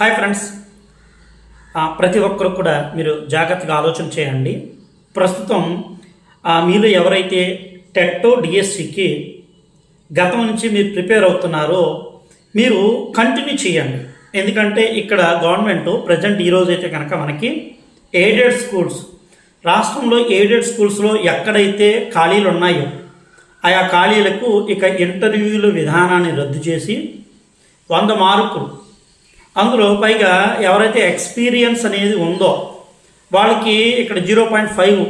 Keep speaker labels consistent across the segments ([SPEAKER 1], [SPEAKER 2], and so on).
[SPEAKER 1] Hi friends. ప్రతి ఒక్కరు కూడా మీరు జాగ్రత్తగా ఆలోచన చేయండి. ప్రస్తుతం మీరు ఎవరైతే టెట్టో డిఎస్సికి గతం నుంచి మీరు ప్రిపేర్ అవుతున్నారో మీరు కంటిన్యూ చేయండి. ఎందుకంటే ఇక్కడ గవర్నమెంట్ ప్రజెంట్ ఈరోజు అయితే కనుక మనకి ఎయిడెడ్ స్కూల్స్. రాష్ట్రంలో ఎయిడెడ్ స్కూల్స్లో ఎక్కడైతే ఖాళీలు ఉన్నాయో ఆయా ఖాళీలకు ఇక ఇంటర్వ్యూల విధానాన్ని రద్దు చేసి వంద మార్కులు అందులో పైగా ఎవరైతే ఎక్స్పీరియన్స్ అనేది ఉందో వాళ్ళకి ఇక్కడ జీరో పాయింట్ ఫైవ్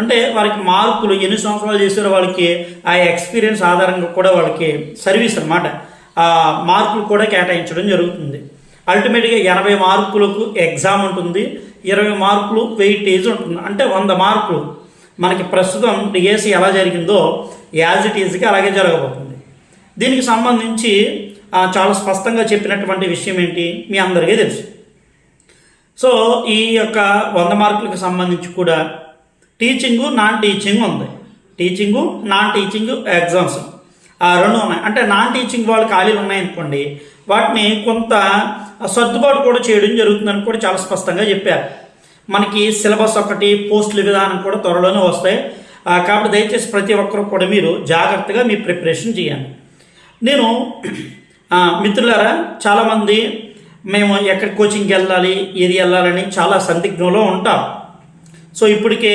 [SPEAKER 1] అంటే వారికి మార్కులు ఎన్ని సంవత్సరాలు చేశారో వాళ్ళకి ఆ ఎక్స్పీరియన్స్ ఆధారంగా కూడా వాళ్ళకి సర్వీస్ అనమాట ఆ మార్కులు కూడా కేటాయించడం జరుగుతుంది. అల్టిమేట్గా ఎనభై మార్కులకు ఎగ్జామ్ ఉంటుంది ఇరవై మార్కులు వెయిటేజ్ ఉంటుంది అంటే వంద మార్కులు. మనకి ప్రస్తుతం డిఎస్సి ఎలా జరిగిందో యాజ్ ఇట్ ఈజ్గా అలాగే జరగబోతుంది. దీనికి సంబంధించి చాలా స్పష్టంగా చెప్పినటువంటి విషయం ఏంటి? మీ అందరికీ తెలుసు. సో ఈ యొక్క వంద మార్కులకు సంబంధించి కూడా టీచింగు నాన్ టీచింగ్ ఉంది. Teaching non teaching exams. రెండు ఉన్నాయి. అంటే నాన్ టీచింగ్ వాళ్ళు ఖాళీలు ఉన్నాయనుకోండి వాటిని కొంత సర్దుబాటు కూడా చేయడం జరుగుతుందని కూడా చాలా స్పష్టంగా చెప్పారు. మనకి సిలబస్ ఒకటి పోస్టుల విధానం కూడా త్వరలోనే వస్తాయి. కాబట్టి దయచేసి ప్రతి ఒక్కరు కూడా మీరు జాగ్రత్తగా మీ ప్రిపరేషన్ చేయండి. నేను మిత్రులారా చాలామంది మేము ఎక్కడ కోచింగ్కి వెళ్ళాలి ఏది వెళ్ళాలని చాలా సందిగ్ధంలో ఉంటాం. సో ఇప్పటికే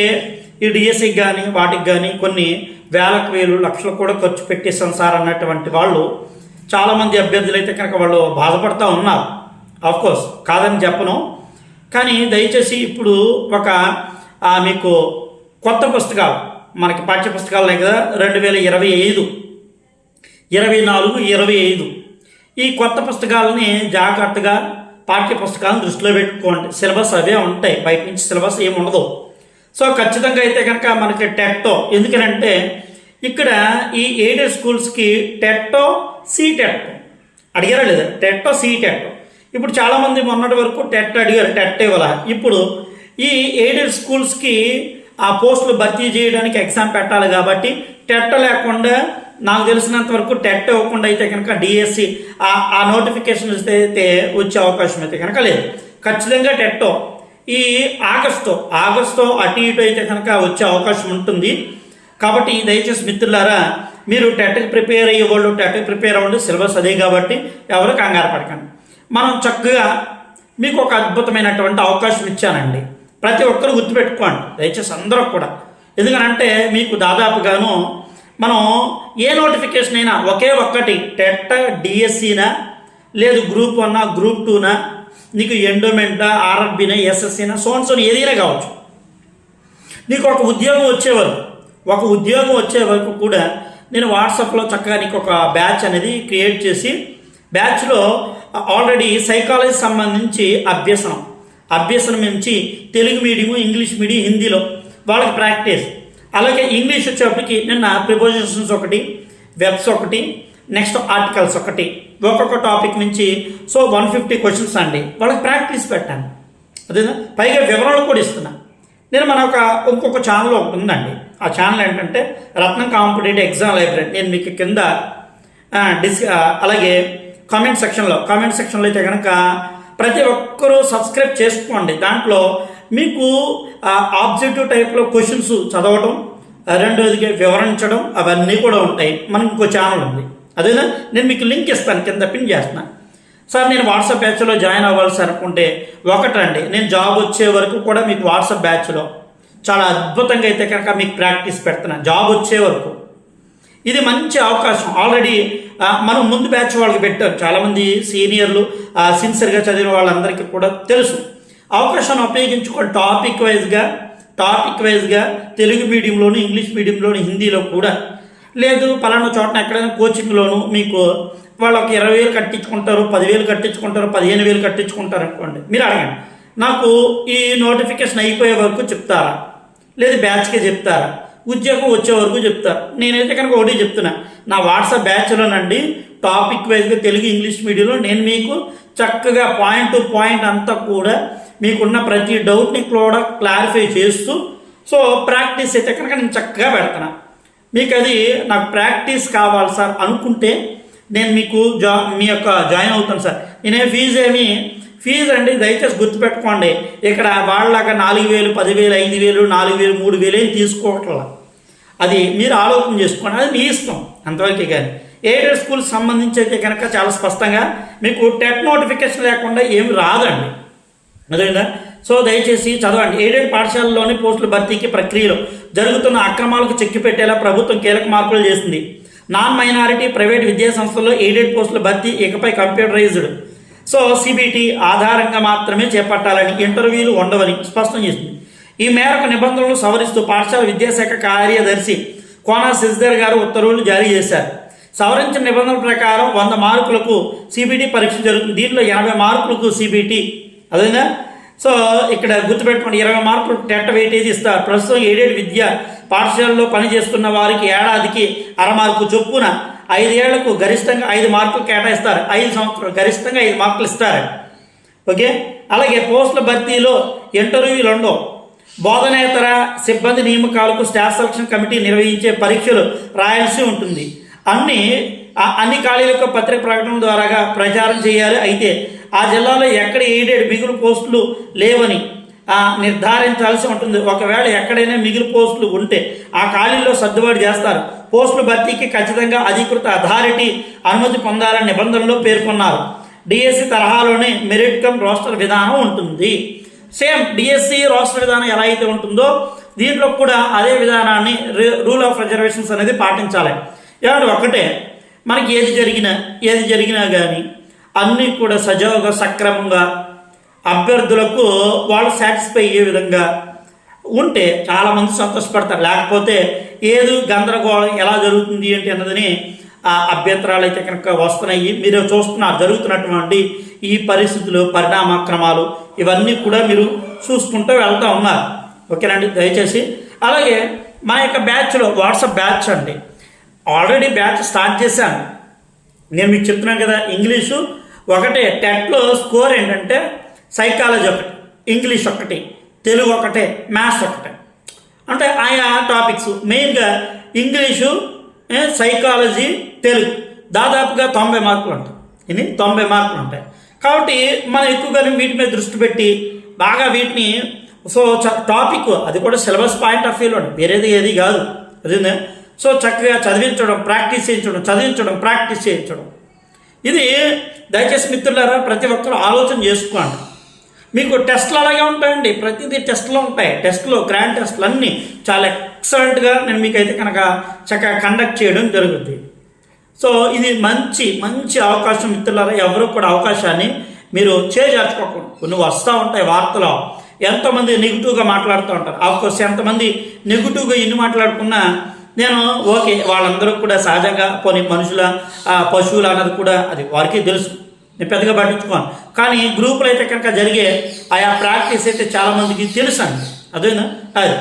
[SPEAKER 1] ఈ డిఎస్సికి కానీ వాటికి కానీ కొన్ని వేలకు వేలు లక్షలు కూడా ఖర్చు పెట్టేసాం సార్ అన్నటువంటి వాళ్ళు. చాలామంది అభ్యర్థులు అయితే కనుక వాళ్ళు బాధపడుతూ ఉన్నారు. కోర్స్ కాదని చెప్పను. కానీ దయచేసి ఇప్పుడు ఒక మీకు కొత్త పుస్తకాలు మనకి పాఠ్య పుస్తకాలు ఉన్నాయి కదా రెండు వేల ఇరవై ఐదు. ఇరవై నాలుగు ఇరవై ఐదు. ఈ కొత్త పుస్తకాలని జాగ్రత్తగా పాఠ్య పుస్తకాలను దృష్టిలో పెట్టుకోండి. సిలబస్ అవే ఉంటాయి. బయట నుంచి సిలబస్ ఏమి ఉండదు. సో ఖచ్చితంగా అయితే కనుక మనకి టెట్టో ఎందుకనంటే ఇక్కడ ఈ ఎయిడెడ్ స్కూల్స్కి టెట్టో సి టెట్టో. అడిగారా లేదా? టెట్టో సి టెట్టో. ఇప్పుడు చాలామంది మొన్నటి వరకు టెట్ అడిగారు టెట్ ఇవ్వాల? ఇప్పుడు ఈ ఎయిడెడ్ స్కూల్స్కి ఆ పోస్టులు భర్తీ చేయడానికి ఎగ్జామ్ పెట్టాలి కాబట్టి టెట్ లేకుండా నాకు తెలిసినంత వరకు టెట్ ఇవ్వకుండా అయితే కనుక డిఎస్సి ఆ నోటిఫికేషన్ అయితే వచ్చే అవకాశం అయితే కనుక లేదు. ఖచ్చితంగా టెట్టో ఈ ఆగస్టు ఆగస్టు అటు ఇటు అయితే కనుక వచ్చే అవకాశం ఉంటుంది. కాబట్టి దయచేసి మిత్రులారా మీరు టెట్కి ప్రిపేర్ అయ్యే వాళ్ళు టెట్కి ప్రిపేర్ అవ్వండి సిలబస్ అదే కాబట్టి ఎవరు కంగారు పడకండి. మనం చక్కగా మీకు ఒక అద్భుతమైనటువంటి అవకాశం ఇచ్చానండి. ప్రతి ఒక్కరు గుర్తుపెట్టుకోండి దయచేసి అందరూ కూడా. ఎందుకనంటే మీకు దాదాపుగాను మనం ఏ నోటిఫికేషన్ అయినా ఒకే ఒక్కటి టెట్ డిఎస్సినా లేదు గ్రూప్ వన్నా గ్రూప్ టూనా నీకు ఎండోమెంటా ఆర్ఆర్బీనా ఎస్ఎస్సీనా సోన్సోన్ ఏదైనా కావచ్చు. నీకు ఒక ఉద్యోగం వచ్చే వరకు ఒక ఉద్యోగం వచ్చే వరకు కూడా నేను వాట్సాప్లో చక్కగా నీకు ఒక బ్యాచ్ అనేది క్రియేట్ చేసి బ్యాచ్లో ఆల్రెడీ సైకాలజీ సంబంధించి అభ్యసనం. అభ్యసనం నుంచి తెలుగు మీడియం ఇంగ్లీష్ మీడియం హిందీలో వాళ్ళకి ప్రాక్టీస్ అలాగే ఇంగ్లీష్ వచ్చేప్పటికి నిన్న ప్రిపోజిషన్స్ ఒకటి వెబ్స్ ఒకటి నెక్స్ట్ ఆర్టికల్స్ ఒకటి. ఒక్కొక్క టాపిక్ నుంచి సో వన్ ఫిఫ్టీ క్వశ్చన్స్ అండి. వాళ్ళకి ప్రాక్టీస్ పెట్టాను. అదేనా? పైగా వివరాలు కూడా ఇస్తున్నా. నేను మన ఒక ఇంకొక ఛానల్ ఒకటి ఉందండి. ఆ ఛానల్ ఏంటంటే రత్నం కాంపిటేటివ్ ఎగ్జామ్ లైబ్రరీ. నేను మీకు కింద డిస్ అలాగే కామెంట్ సెక్షన్లో కామెంట్ సెక్షన్లో అయితే కనుక ప్రతి ఒక్కరూ సబ్స్క్రైబ్ చేసుకోండి. దాంట్లో మీకు ఆబ్జెక్టివ్ టైప్లో క్వశ్చన్స్ చదవటం రెండోదిగా వివరించడం అవన్నీ కూడా ఉంటాయి. మనకి ఇంకో ఛానల్ ఉంది. అదేనా? నేను మీకు లింక్ ఇస్తాను కింద పిన్ చేస్తున్నాను సార్ నేను వాట్సాప్ బ్యాచ్లో జాయిన్ అవ్వాల్సి అనుకుంటే ఒకటండి నేను జాబ్ వచ్చే వరకు కూడా మీకు వాట్సాప్ బ్యాచ్లో చాలా అద్భుతంగా అయితే కనుక మీకు ప్రాక్టీస్ పెడుతున్నాను జాబ్ వచ్చే వరకు. ఇది మంచి అవకాశం. ఆల్రెడీ మనం ముందు బ్యాచ్ వాళ్ళకి పెట్టారు చాలామంది సీనియర్లు సిన్సియర్గా చదివిన వాళ్ళందరికీ కూడా తెలుసు. అవకాశాన్ని ఉపయోగించుకొని టాపిక్ వైజ్గా టాపిక్ వైజ్గా తెలుగు మీడియంలోను ఇంగ్లీష్ మీడియంలోను హిందీలో కూడా. లేదు పలానా చోటన ఎక్కడైనా కోచింగ్లోను మీకు వాళ్ళు ఒక ఇరవై వేలు కట్టించుకుంటారు పదివేలు కట్టించుకుంటారు పదిహేను వేలు కట్టించుకుంటారు అనుకోండి. మీరు అడగండి. నాకు ఈ నోటిఫికేషన్ అయిపోయే వరకు చెప్తారా? లేదు బ్యాచ్కే చెప్తారా? ఉద్యోగం వచ్చే వరకు చెప్తారు? నేనైతే కనుక ఒకటి చెప్తున్నా. నా వాట్సాప్ బ్యాచ్లోనండి టాపిక్ వైజ్గా తెలుగు ఇంగ్లీష్ మీడియంలో నేను మీకు చక్కగా పాయింట్ టు పాయింట్ అంతా కూడా మీకున్న ప్రతి డౌట్ని కూడా క్లారిఫై చేస్తూ సో ప్రాక్టీస్ అయితే కనుక నేను చక్కగా పెడతాను. మీకు అది నాకు ప్రాక్టీస్ కావాలి సార్ అనుకుంటే నేను మీకు జా మీ యొక్క జాయిన్ అవుతాను సార్. నేనే ఫీజు ఏమి ఫీజు అండి దయచేసి గుర్తుపెట్టుకోండి. ఇక్కడ వాళ్ళలాగా నాలుగు వేలు పదివేలు ఐదు వేలు నాలుగు వేలు మూడు వేలు ఏం తీసుకోవట్లా. అది మీరు ఆలోచన చేసుకోండి. అది మీ ఇష్టం అంతవరకే కానీ. ఎయిడెడ్ స్కూల్ సంబంధించి అయితే కనుక చాలా స్పష్టంగా మీకు టెట్ నోటిఫికేషన్ లేకుండా ఏమి రాదండి. అదేవిధంగా సో దయచేసి చదవండి. ఎయిడెడ్ పాఠశాలలోని పోస్టుల భర్తీకి ప్రక్రియలో. జరుగుతున్న అక్రమాలకు చెక్కి పెట్టేలా ప్రభుత్వం కీలక మార్పులు చేసింది. నాన్ మైనారిటీ ప్రైవేట్ విద్యా సంస్థల్లో ఎయిడెడ్ పోస్టుల భర్తీ ఇకపై కంప్యూటరైజ్డ్. సో సిబిటి ఆధారంగా మాత్రమే చేపట్టాలని ఇంటర్వ్యూలు ఉండవని స్పష్టం చేసింది. ఈ మేరకు నిబంధనలు సవరిస్తూ పాఠశాల విద్యాశాఖ కార్యదర్శి కోనా శశిధర్ గారు ఉత్తర్వులు జారీ చేశారు. సవరించిన నిబంధనల ప్రకారం వంద మార్కులకు సిబిటి పరీక్ష జరుగుతుంది. దీంట్లో ఎనభై మార్కులకు సిబిటి అదేనా? సో ఇక్కడ గుర్తుపెట్టుకోండి ఇరవై మార్కులు టెట్ వెయిటేజ్ ఇస్తారు. ప్రస్తుతం ఏడేడు విద్య పాఠశాలలో పనిచేస్తున్న వారికి ఏడాదికి అర మార్కు చొప్పున ఐదేళ్ళకు గరిష్టంగా ఐదు మార్కులు కేటాయిస్తారు. ఐదు సంవత్సరాలు గరిష్టంగా ఐదు మార్కులు ఇస్తారు. ఓకే? అలాగే పోస్టుల భర్తీలో ఇంటర్వ్యూలు ఉండవు. బోధనేతర సిబ్బంది నియామకాలకు స్టాఫ్ సెలక్షన్ కమిటీ నిర్వహించే పరీక్షలు రాయాల్సి ఉంటుంది. అన్ని ఆ- అన్ని ఖాళీలకు పత్రిక ప్రకటన ద్వారాగా ప్రచారం చేయాలి. అయితే ఆ జిల్లాలో ఎక్కడ ఎయిడెడ్ మిగులు పోస్టులు లేవని నిర్ధారించాల్సి ఉంటుంది. ఒకవేళ ఎక్కడైనా మిగులు పోస్టులు ఉంటే ఆ ఖాళీల్లో సర్దుబాటు చేస్తారు. పోస్టుల భర్తీకి ఖచ్చితంగా అధికృత అథారిటీ అనుమతి పొందాలని నిబంధనలో పేర్కొన్నారు. డిఎస్సి తరహాలోనే మెరిట్ కమ్ రోస్టర్ విధానం ఉంటుంది. సేమ్ డిఎస్సి రోస్టర్ విధానం ఎలా అయితే ఉంటుందో దీంట్లో కూడా అదే విధానాన్ని రూల్ ఆఫ్ రిజర్వేషన్స్ అనేది పాటించాలి. ఏమంటే ఒకటే మనకి ఏది జరిగినా ఏది జరిగినా కానీ అన్నీ కూడా సజావుగా సక్రమంగా అభ్యర్థులకు వాళ్ళు సాటిస్ఫై అయ్యే విధంగా ఉంటే చాలామంది సంతోషపడతారు. లేకపోతే ఏది గందరగోళం ఎలా జరుగుతుంది ఏంటి అన్నదని ఆ అభ్యంతరాలు అయితే కనుక వస్తున్నాయి. మీరు చూస్తున్నారు జరుగుతున్నటువంటి ఈ పరిస్థితులు పరిణామక్రమాలు ఇవన్నీ కూడా మీరు చూసుకుంటూ వెళ్తూ ఉన్నారు. ఓకేనండి? దయచేసి. అలాగే మా యొక్క బ్యాచ్లో వాట్సాప్ బ్యాచ్ అండి. ఆల్రెడీ బ్యాచ్ స్టార్ట్ చేశాను. నేను మీకు చెప్తున్నాను కదా ఇంగ్లీషు ఒకటే టెట్లో స్కోర్ ఏంటంటే సైకాలజీ ఒకటి ఇంగ్లీష్ ఒకటి తెలుగు ఒకటే మ్యాథ్స్ ఒకటే. అంటే ఆయా టాపిక్స్ మెయిన్గా ఇంగ్లీషు సైకాలజీ తెలుగు. దాదాపుగా తొంభై మార్కులు ఉంటాయి. ఇది తొంభై మార్కులు ఉంటాయి. కాబట్టి మనం ఎక్కువగా వీటి మీద దృష్టి పెట్టి బాగా వీటిని సో టాపిక్ అది కూడా సిలబస్ పాయింట్ ఆఫ్ వ్యూలో వేరేది ఏది కాదు. అదే సో చక్కగా చదివించడం ప్రాక్టీస్ చేయించడం చదివించడం ప్రాక్టీస్ చేయించడం. ఇది దయచేసి మిత్రులారా ప్రతి ఒక్కరు ఆలోచన చేసుకోండి. మీకు టెస్ట్లు అలాగే ఉంటాయండి. ప్రతిదీ టెస్ట్లు ఉంటాయి. టెస్ట్లో గ్రాండ్ టెస్ట్లు అన్నీ చాలా ఎక్సలెంట్గా నేను మీకైతే కనుక చక్కగా కండక్ట్ చేయడం జరుగుతుంది సో ఇది మంచి మంచి అవకాశం మిత్రులారా. ఎవరు కూడా అవకాశాన్ని మీరు చేజార్చుకోకూడదు నువ్వు వస్తూ ఉంటాయి వార్తలో. ఎంతోమంది నెగిటివ్గా మాట్లాడుతూ ఉంటారు. ఆఫ్కోర్స్ ఎంతమంది నెగిటివ్గా ఎన్ని మాట్లాడుకున్నా నేను ఓకే వాళ్ళందరూ కూడా సహజంగా కొన్ని మనుషుల ఆ, పశువులు అన్నది కూడా అది వారికి తెలుసు. నేను పెద్దగా పట్టించుకోను. కానీ గ్రూపులు అయితే కనుక జరిగే ఆయా ప్రాక్టీస్ అయితే చాలామందికి తెలుసు అండి అదేనా? అది.